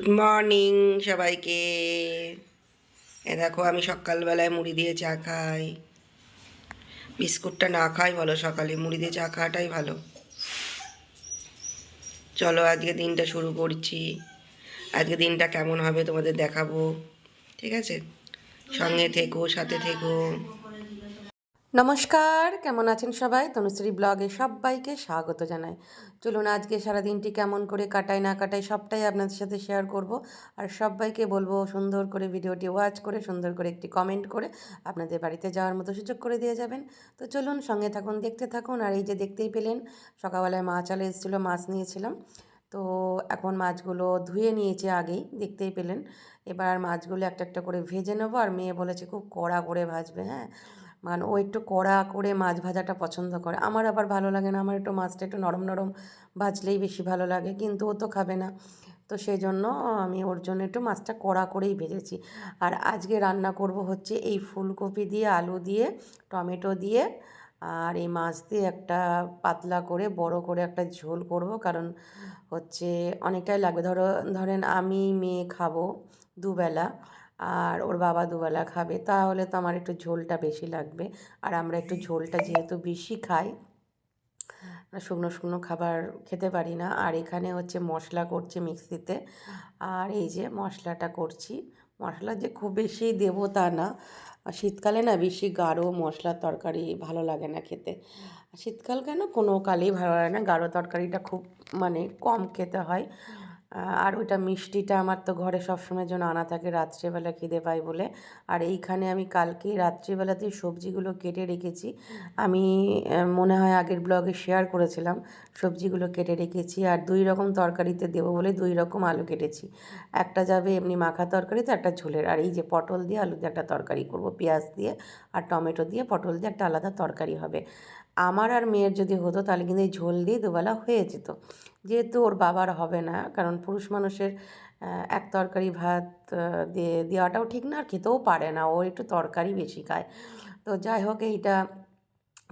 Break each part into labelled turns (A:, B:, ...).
A: Good morning সবাইকে। এ দেখো, আমি সকালবেলায় মুড়ি দিয়ে চা খাই। বিস্কুটটা না খাই, বলো সকালে। মুড়ি দিয়ে চা খাওয়াটাই ভালো। চলো, আজকে দিনটা শুরু করছি। আজকে দিনটা কেমন হবে তোমাদের দেখাবো। ঠিক আছে? সঙ্গে থেকো, সাথে থেকো। নমস্কার, কেমন আছেন সবাই? তনুশ্রী ব্লগে সবাইকে স্বাগত জানাই। চলুন আজকে সারা দিনটি কেমন করে কাটাই, না কাটাই সবটাই আপনাদের সাথে শেয়ার করব। আর সবাইকে বলব সুন্দর করে ভিডিওটি ওয়াচ করে, সুন্দর করে একটি কমেন্ট করে আপনাদের বাড়িতে যাওয়ার মতো সুযোগ করে দিয়ে যাবেন। তো চলুন সঙ্গে থাকুন, দেখতে থাকুন। আর এই যে দেখতেই পেলেন, সকালবেলায় মাছ আলো এসেছিল, মাছ নিয়েছিলাম। তো এখন মাছগুলো ধুয়ে নিয়েছি আগেই, দেখতেই পেলেন। এবার মাছগুলো একটা একটা করে ভেজে নেব। আর মেয়ে বলেছে, খুব কড়া করে ভাজবে। হ্যাঁ? মানে ও একটু কড়া করে মাছ ভাজাটা পছন্দ করে। আমার আবার ভালো লাগে না, আমার একটু মাছটা একটু নরম নরম ভাজলেই বেশি ভালো লাগে, কিন্তু ও তো খাবে না। তো সেই জন্য আমি ওর জন্য একটু মাছটা কড়া করেই ভেজেছি। আর আজকে রান্না করব হচ্ছে এই ফুলকপি দিয়ে, আলু দিয়ে, টমেটো দিয়ে, আর এই মাছ দিয়ে একটা পাতলা করে বড় করে একটা ঝোল করব, কারণ হচ্ছে অনেকটাই লাগবে ধরো, ধরেন আমি মেয়ে খাব দুবেলা আর ওর বাবা দুবেলা খাবে, তাহলে তো আমার একটু ঝোলটা বেশি লাগবে। আর আমরা একটু ঝোলটা যেহেতু বেশি খাই, শুকনো শুকনো খাবার খেতে পারি না। আর এখানে হচ্ছে মশলা করছে মিক্সিতে। আর এই যে মশলাটা করছি, মশলা যে খুব বেশি দেবো তা না। শীতকালে না বেশি গাঢ় মশলার তরকারি ভালো লাগে না খেতে। শীতকাল কেন কোনো কালেই ভালো লাগে না। গাঢ় তরকারিটা খুব মানে কম খেতে হয়। আর ওইটা মিষ্টিটা আমার তো ঘরে সবসময়ের জন্য আনা থাকে, রাত্রেবেলা খিদে পাই বলে। আর এইখানে আমি কালকেই রাত্রিবেলাতেই সবজিগুলো কেটে রেখেছি, আমি মনে হয় আগের ব্লগে শেয়ার করেছিলাম, সবজিগুলো কেটে রেখেছি আর দুই রকম তরকারিতে দেবো বলে দুই রকম আলু কেটেছি। একটা যাবে এমনি মাখা তরকারিতে একটা ঝোলের। আর এই যে পটল দিয়ে আলু দিয়ে একটা তরকারি করব, পেঁয়াজ দিয়ে আর টমেটো দিয়ে পটল দিয়ে একটা আলাদা তরকারি হবে। আমার আর মেয়ের যদি হতো, তাহলে কিন্তু এই ঝোল দিয়ে দুবেলা হয়ে যেত। যেহেতু ওর বাবার হবে না, কারণ পুরুষ মানুষের এক তরকারি ভাত দিয়ে দেওয়াটাও ঠিক না, আর খেতেও পারে না। ও একটু তরকারি বেশি খায়। তো যাই হোক, এইটা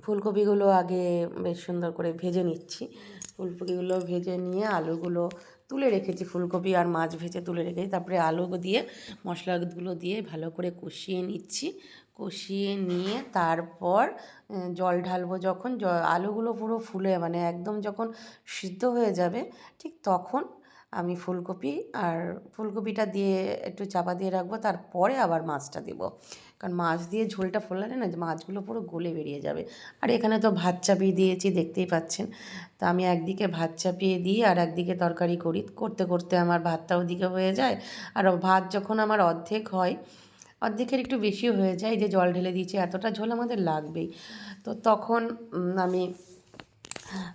A: ফুলকপিগুলো আগে বেশ সুন্দর করে ভেজে নিচ্ছি। ফুলকপিগুলো ভেজে নিয়ে আলুগুলো তুলে রেখেছি ফুলকপি আর মাছ ভেজে তুলে রেখেছি। তারপরে আলু দিয়ে, মশলাগুলো দিয়ে ভালো করে কষিয়ে নিচ্ছি। কষিয়ে নিয়ে তারপর জল ঢালবো যখন। আলুগুলো পুরো ফুলে মানে একদম যখন সিদ্ধ হয়ে যাবে, ঠিক তখন আমি ফুলকপি আর ফুলকপিটা দিয়ে একটু চাপা দিয়ে রাখব, তারপরে আবার মাছটা দেবো। কারণ মাছ দিয়ে ঝোলটা ফোলালে না, যে মাছগুলো পুরো গলে বেরিয়ে যাবে। আর এখানে তো ভাত চাপিয়ে দিয়েছি, দেখতেই পাচ্ছেন। তা আমি একদিকে ভাত চাপিয়ে দিই আর একদিকে তরকারি করি। করতে করতে আমার ভাতটা ওদিকে হয়ে যায়। আর ভাত যখন আমার অর্ধেক হয়, অর্ধেকের একটু বেশি হয়ে যায় যে জল ঢেলে দিয়েছি, এতটা ঝোল আমাদের লাগবেই। তো তখন আমি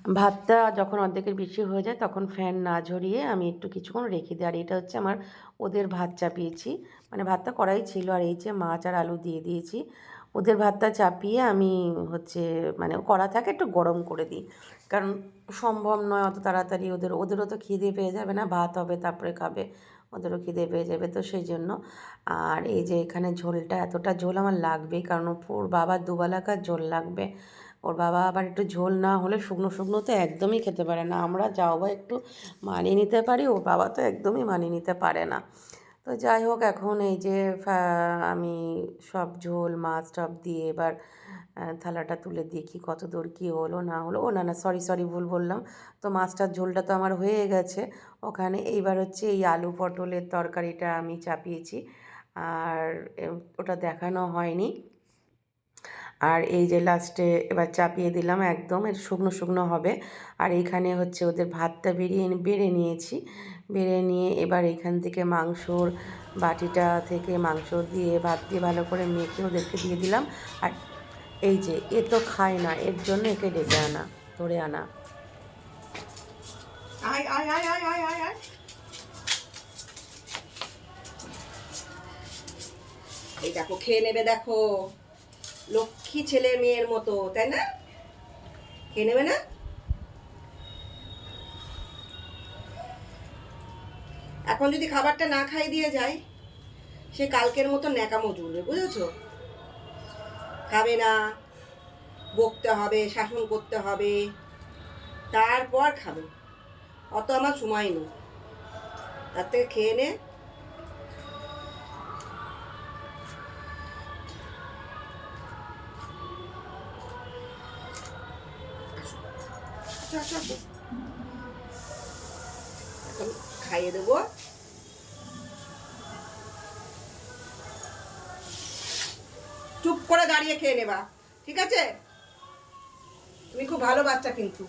A: ভাতটা যখন অর্ধেকের বেশি হয়ে যায় তখন ফ্যান না ঝরিয়ে আমি একটু কিছুক্ষণ রেখে দিই। আর এটা হচ্ছে আমার ওদের ভাত চাপিয়েছি। মানে ভাতটা করাই ছিল আর এই যে মাছ আর আলু দিয়ে দিয়েছি। ওদের ভাতটা চাপিয়ে আমি হচ্ছে মানে কড়া থাকে একটু গরম করে দিই। কারণ সম্ভব নয় অত তাড়াতাড়ি ওদের, ওদেরও তো খিদে পেয়ে যাবে না, ভাত হবে, তারপরে খাবে, ওদেরও খিদে পেয়ে যাবে তো সেই জন্য। আর এই যে এখানে ঝোলটা এতটা ঝোল আমার লাগবেই, কারণ ওর বাবার দুবেলাকার ঝোল লাগবে। ওর বাবা আবার একটু ঝোল না হলে শুকনো শুকনো তো একদমই খেতে পারে না। আমরা যাও বা একটু মানিয়ে নিতে পারি, ওর বাবা তো একদমই মানিয়ে নিতে পারে না। তো যাই হোক, এখন এই যে আমি সব ঝোল, মাছ টপ দিয়ে এবার থালাটা তুলে দেখি কত দূর কী হলো, না হলো। ও না না সরি সরি ভুল বললাম। তো মাছটার ঝোলটা তো আমার হয়ে গেছে। ওখানে এইবার হচ্ছে এই আলু পটলের তরকারিটা আমি চাপিয়েছি। আর ওটা দেখানো হয়নি। আর এই যে লাস্টে এবার চাপিয়ে দিলাম একদম, এর শুকনো শুকনো হবে। আর এইখানে হচ্ছে ওদের ভাতটা বেরিয়ে বেড়ে নিয়েছি। বেড়ে নিয়ে এবার এখান থেকে মাংসর বাটিটা থেকে মাংস দিয়ে, ভাত দিয়ে ভালো করে মেখে ওদেরকে দিয়ে দিলাম। আর এই যে, এ তো খায় না, এর জন্য একে ডেকে আনা, ধরে আনা। এই দেখো, খেয়ে নেবে দেখো। লক্ষ্মী ছেলে মেয়ের মতো, তাই না? খেয়ে নেবে না? এখন যদি খাবারটা না খাই দিয়ে যায়, সে কালকের মতো ন্যাকামো জুড়বে, বুঝেছ? খাবে না, বকতে হবে, শাসন করতে হবে, তারপর খাবে। অত আমার সময় নেই। তার থেকে খেয়ে নে। এখন খাইয়ে দেবো। চুপ করে দাঁড়িয়ে খেয়ে নেবা, ঠিক আছে? তুমি খুব ভালো বাচ্চা কিন্তু।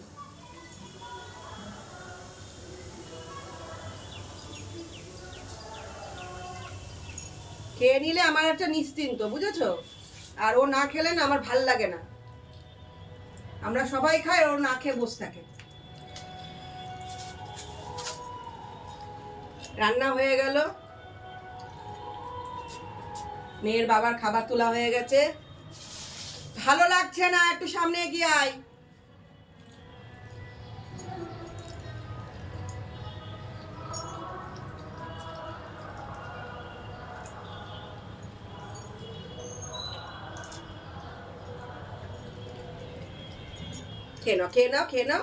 A: খেয়ে নিলে আমার একটা নিশ্চিন্ত, বুঝেছ? আর ও না খেলে না আমার ভালো লাগে না। আমরা সবাই খাই ও না খেয়ে বসে থাকে। রান্না হয়ে গেল। মেয়ের বাবার খাবার তোলা হয়ে গেছে। ভালো লাগছে না, একটু সামনে এগিয়ে আয়। খেয়ে নাও খেয়ে নাও খেয়ে নাও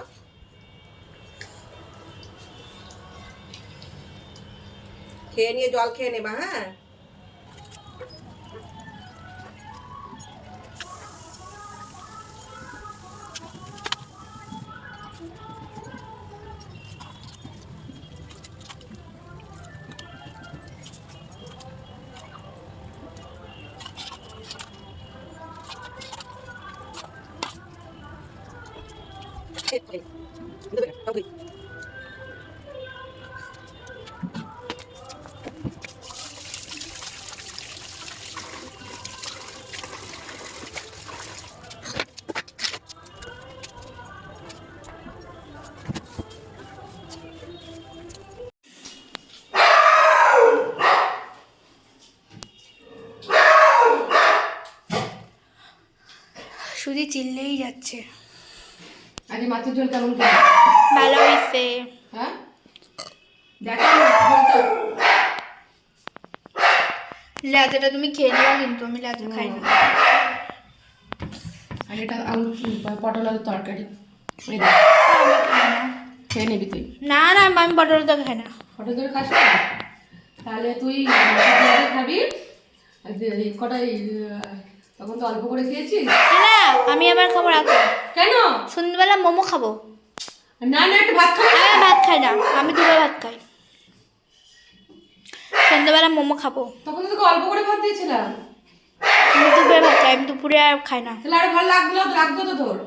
A: খেয়ে নিয়ে জল খেয়ে নেবা হ্যাঁ
B: চিল্লেই যাচ্ছে।
C: আজ মাছের ঝোল কেমন
B: ভালো হয়েছে।
C: হ্যাঁ?
B: লেজাটা তুমি খেয়ে নেবা কিন্তু আমি লেজা খাই না।
C: আর এটা আলু পটল আলুর তরকারি?
B: আমি।
C: খেয়ে নিবি তুই।
B: না না আমি পটল তো খাই না।
C: পটল তোর খাস না? তাহলে তুই খাবি। আর কটাই আহ, তখন তো অল্প করে খেয়েছিস
B: না আমি আবার খাব রাখো
C: কেন
B: সন্ধ্যেবেলা মোমো খাব
C: না না একটু ভাত খাবি
B: আমি ভাত খাই না আমি দুবার ভাত খাই সন্ধ্যেবেলা মোমো খাব
C: তখন তোকে অল্প করে ভাত দিয়েছিলাম
B: আমি দুপুরে ভাত খাই আমি দুপুরে আর খাই না
C: তাহলে আরও ভালো লাগল লাগতো তো তোর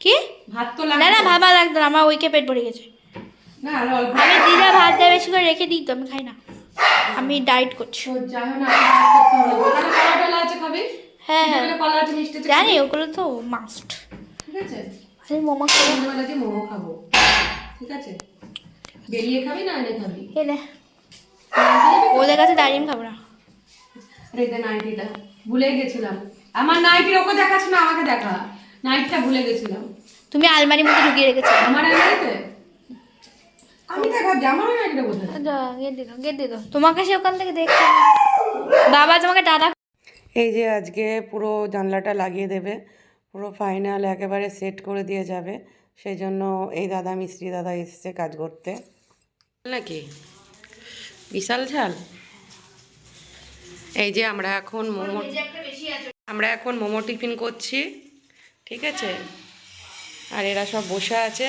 B: কি
C: ভাত তো
B: না
C: লাগতো
B: না ভাবা লাগতো না আমার ওইকে পেট ভরে গেছে
C: না আরও অল্প
B: আমি দিদা ভাত দেয় বেশি করে রেখে দিই তো আমি খাই না আমি ডায়েট করছি
C: যাই হোক না করতে আছে খাবি
B: হ্যাঁ হ্যাঁ।
C: কলা
B: জানি ওগুলো তো মাস্ট
C: ঠিক আছে?
B: আমি মোমো খাব।
C: সন্ধ্যেবেলাতে মোমো খাব? ঠিক আছে? বেরিয়ে খাবি না এনে খাবি?
B: এনে ওদের কাছে দাঁড়িয়ে আমি খাব না।
C: নাইটিটা ভুলে গেছিলাম। আমার নাইটির ওকে দেখাচ্ছ না আমাকে দেখা। নাইটটা ভুলে গেছিলাম।
B: তুমি আলমারির মধ্যে ঢুকিয়ে রেখেছো।
C: আমার আলমারিতে? আমি দেখাচ্ছি আমার ওই নাইটিটা বোঝা
B: গেট দিত গেট দিত তোমাকে সে ওখান থেকে দেখছে বাবা তোমাকে টাটা
A: এই যে আজকে পুরো জানলাটা লাগিয়ে দেবে পুরো ফাইনাল একেবারে সেট করে দিয়ে যাবে। সেই জন্য এই দাদা মিস্ত্রি দাদা এসছে কাজ করতে। নাকি? বিশাল ঝাল? এই যে আমরা এখন মোমো আমরা এখন মোমো টিফিন করছি ঠিক আছে? আর এরা সব বসে আছে।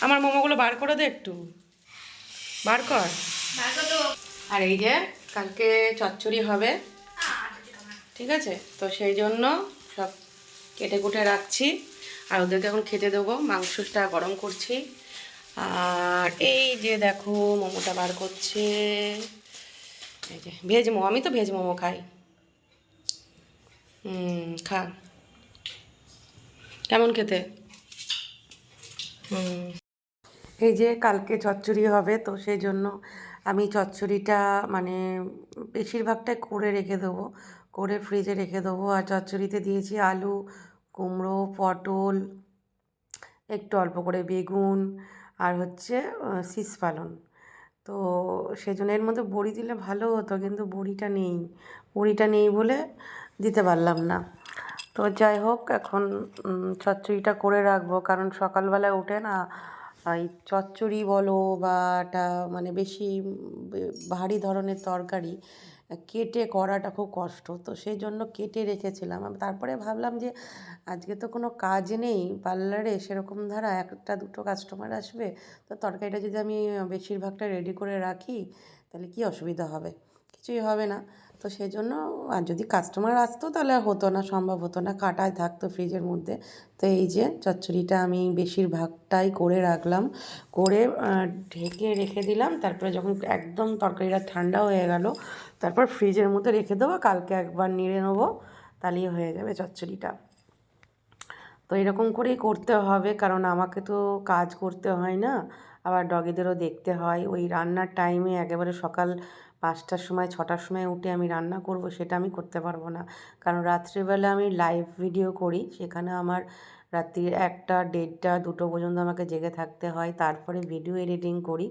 A: আমার মোমোগুলো বার করে দে একটু। বার কর। আর এই যে কালকে চচ্চড়ি হবে। ঠিক আছে? তো সেই জন্য সব কেটে কুটে রাখছি। আর ওদেরকে এখন খেতে দেবো। মাংসটা গরম করছি। আর এই যে দেখো, মোমোটা বার করছে। এই যে, ভেজ মোমো। আমি তো ভেজ মোমো খাই। খা। কেমন খেতে? হুম। এই যে কালকে চচ্চড়ি হবে, তো সেই জন্য আমি চচ্চড়িটা মানে বেশিরভাগটাই করে রেখে দেবো, করে ফ্রিজে রেখে দেবো। আর চচ্চড়িতে দিয়েছি আলু, কুমড়ো, পটল, একটু অল্প করে বেগুন আর হচ্ছে শীষ পালন। তো সেজন্য এর মধ্যে বড়ি দিলে ভালো হতো, কিন্তু বড়িটা নেই। বড়িটা নেই বলে দিতে পারলাম না। তো যাই হোক, এখন চচ্চড়িটা করে রাখব। কারণ সকালবেলায় উঠে না এই চচ্চড়ি বলো বা একটা মানে বেশি ভারী ধরনের তরকারি, কেটে করাটা খুব কষ্ট। তো সেই জন্য কেটে রেখেছিলাম। তারপরে ভাবলাম যে, আজকে তো কোনো কাজ নেই পার্লারে, সেরকম ধারা একটা দুটো কাস্টমার আসবে, তো তরকারিটা যদি আমি বেশিরভাগটা রেডি করে রাখি, তাহলে কি অসুবিধা হবে? কিছুই হবে না। তো সেই জন্য আর যদি কাস্টমার আসতো তাহলে আর হতো না, সম্ভব হতো না। কাটায় থাকতো ফ্রিজের মধ্যে। তো এই যে চচ্চড়িটা আমি বেশিরভাগটাই করে রাখলাম। করে ঢেকে রেখে দিলাম। তারপরে যখন একদম তরকারিটা ঠান্ডা হয়ে গেল, তারপর ফ্রিজের মধ্যে রেখে দেবো। কালকে একবার নেড়ে নেব, তাহলেই হয়ে যাবে চচ্চড়িটা। তো এরকম করেই করতে হবে, কারণ আমাকে তো কাজ করতে হয় না। আবার ডগিদেরও দেখতে হয়। ওই রান্নার টাইমে একেবারে সকাল পাঁচটার সময়, ছটার সময় উঠে আমি রান্না করব, সেটা আমি করতে পারব না। কারণ রাত্রিবেলা আমি লাইভ ভিডিও করি, সেখানে আমার রাত্রি একটা, দেড়টা, দুটো পর্যন্ত আমাকে জেগে থাকতে হয়। তারপরে ভিডিও এডিটিং করি।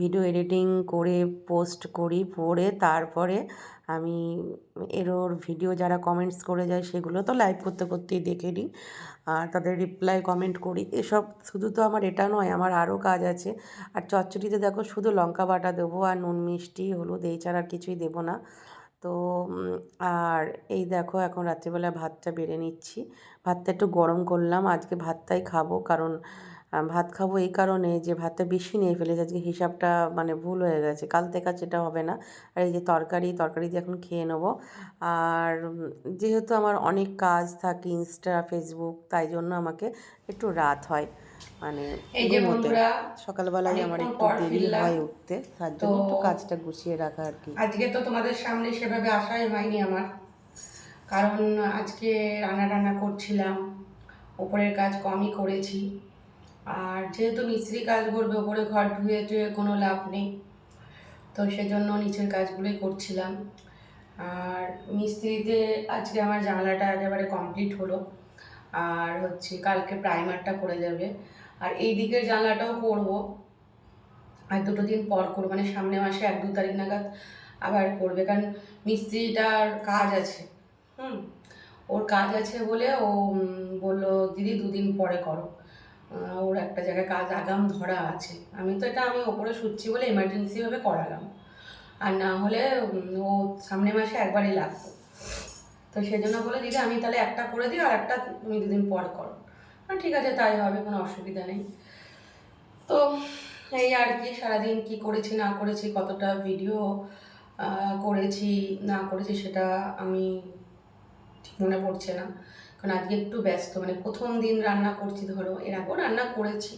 A: ভিডিও এডিটিং করে পোস্ট করি পরে তারপরে আমি এরোর ভিডিও যারা কমেন্টস করে যায় সেগুলো তো লাইভ করতে করতেই দেখে নিই। আর তাদের রিপ্লাই কমেন্ট করি। এসব শুধু তো আমার এটা নয়, আমার আরও কাজ আছে। আর চচ্চড়িতে দেখো শুধু লঙ্কা বাটা দেবো আর নুন মিষ্টি, হলুদ, এই ছাড়া আর কিছুই দেবো না। তো আর এই দেখো এখন রাত্রিবেলা ভাতটা বেড়ে নিচ্ছি। ভাতটা একটু গরম করলাম, আজকে ভাতটাই খাব। কারণ ভাত খাব এই কারণে যে ভাতটা বেশি নিয়ে ফেলেছি, আজকে হিসাবটা মানে ভুল হয়ে গেছে। কাল থেকে সেটা হবে না। আর এই যে তরকারি তরকারি দিয়ে এখন খেয়ে নেব। আর যেহেতু আমার অনেক কাজ থাকে ইনস্টা, ফেসবুক, তাই জন্য আমাকে একটু রাত হয়। মানে ঘুমোতে। সকালবেলায় আমার একটু দেরি হয় উঠতে তার জন্য একটু কাজটা গুছিয়ে রাখা আর কি।
C: আজকে তো তোমাদের সামনে সেভাবে আসাই হয়নি আমার। কারণ আজকে রান্না টান্না করছিলাম ওপরের কাজ কমই করেছি। আর যেহেতু মিস্ত্রি কাজ করবে ওপরে ঘর ধুয়ে টুয়ে কোনো লাভ নেই। তো সেজন্য নিচের কাজগুলোই করছিলাম। আর মিস্ত্রিতে আজকে আমার জানলাটা একেবারে কমপ্লিট হলো। আর হচ্ছে কালকে প্রাইমারটা করে যাবে। আর এই দিকের জানলাটাও করব আর দুটো দিন পর করব মানে সামনে মাসে এক দু তারিখ নাগাদ আবার করবে। কারণ মিস্ত্রিটার কাজ আছে, হুম? ওর কাজ আছে বলে ও বলল, দিদি দুদিন পরে করো। ওর একটা জায়গায় কাজ, আগাম ধরা আছে। আমি তো এটা আমি ওপরে শুচ্ছি বলে এমার্জেন্সিভাবে করালাম। আর না হলে ও সামনে মাসে একবারই লাগতো তো সেজন্য বলে দিদি আমি তাহলে একটা করে দিই আর একটা তুমি দুদিন পর করো। ঠিক আছে, তাই হবে, কোনো অসুবিধা নেই। তো এই আর কি, সারাদিন কি করেছি, না করেছি, কতটা ভিডিও করেছি, না করেছি সেটা আমি ঠিক মনে পড়ছে না। কারণ আজকে একটু ব্যস্ত মানে প্রথম দিন রান্না করছি, ধরো, এর আগেও রান্না করেছি।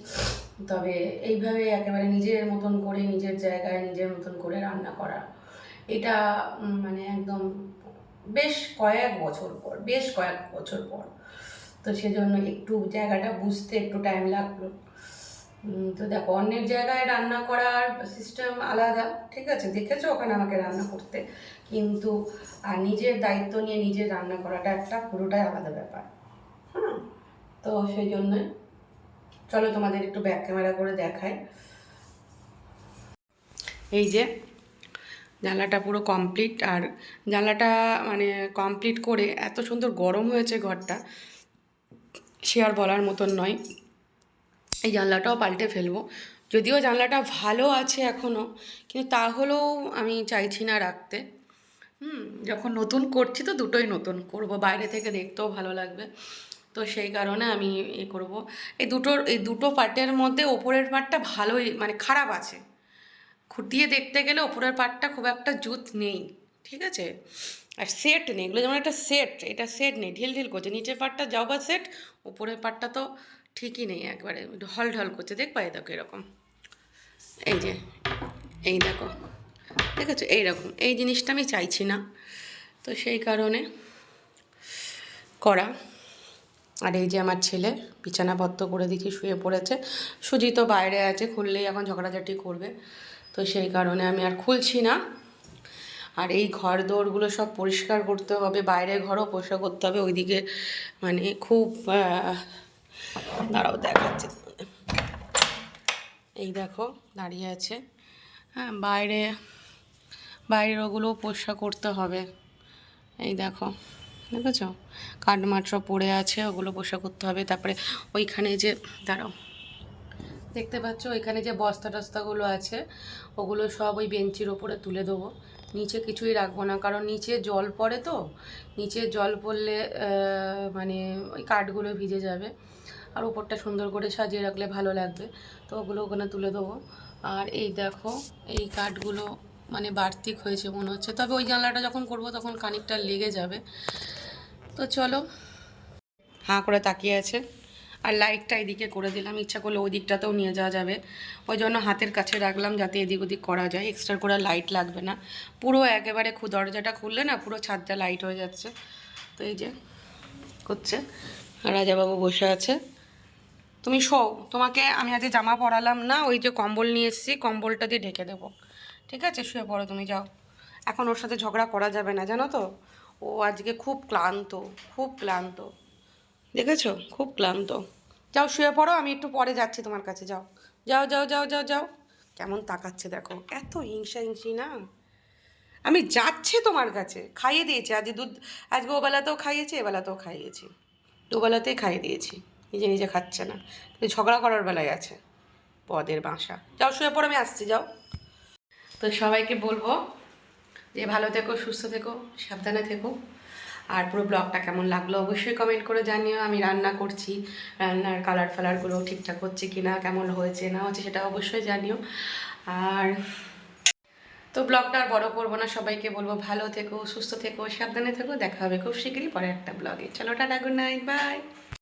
C: তবে এইভাবে একেবারে নিজের মতন করে, নিজের জায়গায়, নিজের মতন করে রান্না করা। এটা মানে একদম বেশ কয়েক বছর পর, বেশ কয়েক বছর পর। তো সেজন্য একটু জায়গাটা বুঝতে একটু টাইম লাগল। তো দেখো, অন্যের জায়গায় রান্না করার সিস্টেম আলাদা, ঠিক আছে? দেখেছ? ওখানে আমাকে রান্না করতে। কিন্তু, আর নিজের দায়িত্ব নিয়ে নিজের রান্না করাটা একটা পুরোটাই আলাদা ব্যাপার। হ্যাঁ তো সেই জন্য, চলো তোমাদের একটু ব্যাক ক্যামেরা করে দেখাই। এই যে জানলাটা পুরো কমপ্লিট আর জানলাটা মানে কমপ্লিট করে এত সুন্দর গরম হয়েছে ঘরটা, সে আর বলার মতন নয়। এই জানলাটাও পাল্টে ফেলব। যদিও জানলাটা ভালো আছে এখনও কিন্তু তাহলেও আমি চাইছি না রাখতে। হুম, যখন নতুন করছি তো দুটোই নতুন, করব বাইরে থেকে দেখতেও ভালো লাগবে। তো সেই কারণে আমি এ করব। এই দুটোর, এই দুটো পার্টের মধ্যে ওপরের পার্টটা ভালোই মানে খারাপ আছে। খুঁটিয়ে দেখতে গেলে ওপরের পার্টটা খুব একটা জুত নেই, ঠিক আছে? আর সেট নেই, এগুলো যেমন একটা সেট, এটা সেট নেই, ঢিল ঢিল করছে, নিচের পার্টটা যাও বা সেট, উপরের পার্টটা তো ঠিকই নেই একবারে ঢল ঢল করছে, দেখবা এই দেখো এরকম। এই যে, এই দেখো, দেখেছ? এইরকম, এই জিনিসটা আমি চাইছি না। তো সেই কারণে করা। আর এই যে আমার ছেলে বিছানাপত্র করে দিচ্ছি শুয়ে পড়েছে সুজি তো বাইরে আছে, খুললেই এখন ঝগড়াঝাটি করবে। তো সেই কারণে আমি আর খুলছি না। আর এই ঘর দৌড়গুলো সব পরিষ্কার করতে হবে, বাইরে ঘরও পরিষ্কার করতে হবে, ওইদিকে মানে খুব দাঁড়াও দেখাচ্ছে। এই দেখো, দাঁড়িয়ে আছে। হ্যাঁ বাইরে, বাইরের ওগুলো পরিষ্কার করতে হবে। এই দেখো, দেখেছ? সব পড়ে আছে, ওগুলো পরিষ্কার করতে হবে। তারপরে ওইখানে যে, দাঁড়াও। দেখতে পাচ্ছ, এখানে যে বস্তা টস্তাগুলো আছে, ওগুলো সব ওই বেঞ্চির ওপরে তুলে দেবো। নিচে কিছুই রাখব না, কারণ নিচে জল পড়ে তো। নিচে জল পড়লে মানে ওই কাঠগুলো ভিজে যাবে। আর ওপরটা সুন্দর করে সাজিয়ে রাখলে ভালো লাগবে। তো ওগুলো ওখানে তুলে দেবো। আর এই দেখো, এই কাঠগুলো মানে বাড়তিক হয়েছে মনে হচ্ছে। তবে ওই জানলাটা যখন করব তখন কানিকটা লেগে যাবে। তো চলো। হাঁ করে তাকিয়ে আছে। আর লাইটটা এদিকে করে দিলাম। ইচ্ছা করলে ওই দিকটাতেও নিয়ে যাওয়া যাবে। ওই জন্য হাতের কাছে রাখলাম যাতে এদিক ওদিক করা যায়। এক্সট্রা করে লাইট লাগবে না। পুরো একেবারে দরজাটা খুললে না পুরো ছাদটা লাইট হয়ে যাচ্ছে। তো এই যে করছে। রাজাবাবু বসে আছে। তুমি শোও। তোমাকে আমি আজকে জামা পরালাম না, ওই যে কম্বল নিয়ে এসেছি, কম্বলটা দিয়ে ঢেকে দেবো। ঠিক আছে? শুয়ে পড়ো তুমি, যাও। এখন ওর সাথে ঝগড়া করা যাবে না, জানো তো? ও আজকে খুব ক্লান্ত খুব ক্লান্ত। দেখেছ? খুব ক্লান্ত। যাও, শুয়ে পড়ো, আমি একটু পরে যাচ্ছি তোমার কাছে, যাও। যাও যাও যাও যাও যাও। কেমন তাকাচ্ছে দেখো। এত হিংসা হিংসি না? আমি যাচ্ছি তোমার কাছে। খাইয়ে দিয়েছি। আজ দুধ আজকে ওবেলাতেও খাইয়েছি, এবেলাতেও খাইয়েছি। দুবেলাতেই খাইয়ে দিয়েছি। নিজে নিজে খাচ্ছে না। কিন্তু ঝগড়া করার বেলায় আছে। পদের বাসা। যাও, শুয়ে পড়ো, আমি আসছি, যাও। তো সবাইকে বলব যে ভালো থেকো, সুস্থ থেকো, সাবধানে থেকো। আর পুরো ব্লগটা কেমন লাগল অবশ্যই কমেন্ট করে জানিও। আমি রান্না করছি, রান্নার কালার ফালারগুলো ঠিকঠাক হচ্ছে কি না কেমন হয়েছে, না হচ্ছে সেটা অবশ্যই জানিও। আর তো ব্লগটা আর বড় করব না, সবাইকে বলব ভালো থেকো, সুস্থ থেকো, সাবধানে থেকো, দেখা হবে খুব শীঘ্রই পরে একটা ব্লগে। চলো, টাটা গুড নাইট বাই